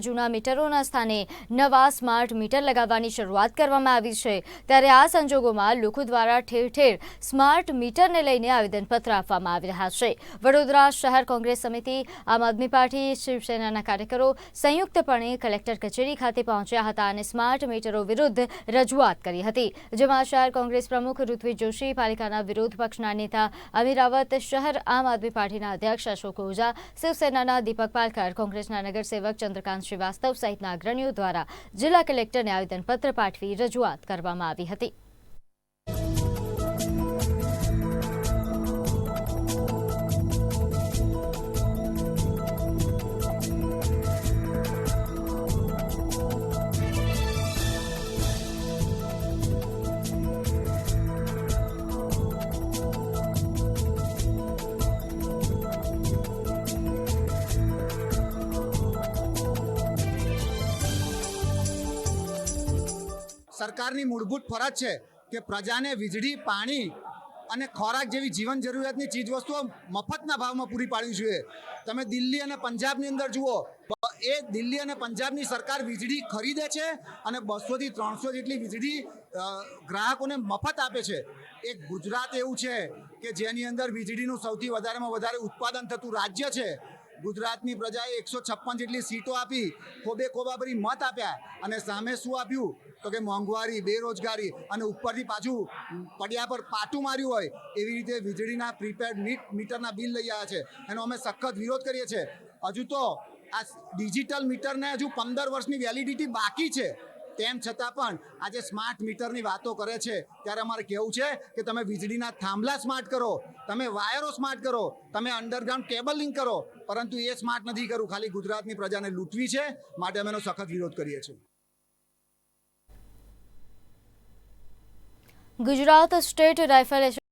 જૂના મીટરોના સ્થાને નવા સ્માર્ટ મીટર લગાવવાની શરૂઆત કરવામાં આવી છે. ત્યારે આ સંજોગોમાં લોકો દ્વારા ઠેર ઠેર સ્માર્ટ મીટરને લઈને આવેદનપત્ર આપવામાં આવી રહ્યા છે. વડોદરા શહેર કોંગ્રેસ સમિતિ, આમ આદમી પાર્ટી, શિવસેનાના કાર્યકરો સંયુક્તપણે કલેક્ટર કચેરી ખાતે પહોંચ્યા હતા અને સ્માર્ટ મીટરો વિરુદ્ધ રજૂઆત કરી હતી. જેમાં શહેર કોંગ્રેસ પ્રમુખ ઋત્વિજ જોશી, પાલિકાના વિરોધ પક્ષના નેતા અમીર રાવત, શહેર આમ આદમી પાર્ટીના અધ્યક્ષ અશોક ઓઝા, શિવસેનાના દીપક પાલકર કોંગ્રેસના નગરસેવક ચંદ્રકાંત શ્રીવાસ્તવ સહિતના અગ્રણીઓ દ્વારા જિલ્લા કલેક્ટરને આવેદનપત્ર પાઠવી રજૂઆત કરવામાં આવી હતી. સરકારની મૂળભૂત ફરજ છે કે પ્રજાને વીજળી, પાણી અને ખોરાક જેવી જીવન જરૂરિયાતની ચીજવસ્તુઓ મફતના ભાવમાં પૂરી પાડવી જોઈએ. તમે દિલ્હી અને પંજાબની અંદર જુઓ એ દિલ્હી અને પંજાબની સરકાર વીજળી ખરીદે છે અને બસોથી ત્રણસો જેટલી વીજળી ગ્રાહકોને મફત આપે છે. એક ગુજરાત એવું છે કે જેની અંદર વીજળીનું સૌથી વધારેમાં વધારે ઉત્પાદન થતું રાજ્ય છે. ગુજરાતની પ્રજાએ એકસો છપ્પન જેટલી સીટો આપી, ખોબે ખોબા ભરી મત આપ્યા અને સામે શું આપ્યું? તો કે મોંઘવારી, બેરોજગારી અને ઉપરથી પાછું પડ્યા પર પાટું માર્યું હોય, એવી રીતે વીજળીના પ્રીપેડ મીટ મીટરના બિલ લઈ આવ્યા છે. એનો અમે સખત વિરોધ કરીએ છીએ. હજુ તો આ ડિજિટલ મીટરને હજુ પંદર વર્ષની વેલિડિટી બાકી છે. તેમ છતાં પણ આજે સ્માર્ટ મીટરની વાતો કરે છે. ત્યારે અમારે કહેવું છે કે તમે વીજળીના થાંભલા સ્માર્ટ કરો, તમે વાયરો સ્માર્ટ કરો, તમે અંડરગ્રાઉન્ડ કેબલ લિંક કરો, પરંતુ એ સ્માર્ટ નથી કરવું. ખાલી ગુજરાતની પ્રજાને લૂંટવી છે. માટે અમે એનો સખત વિરોધ કરીએ છીએ. Gujarat state rifle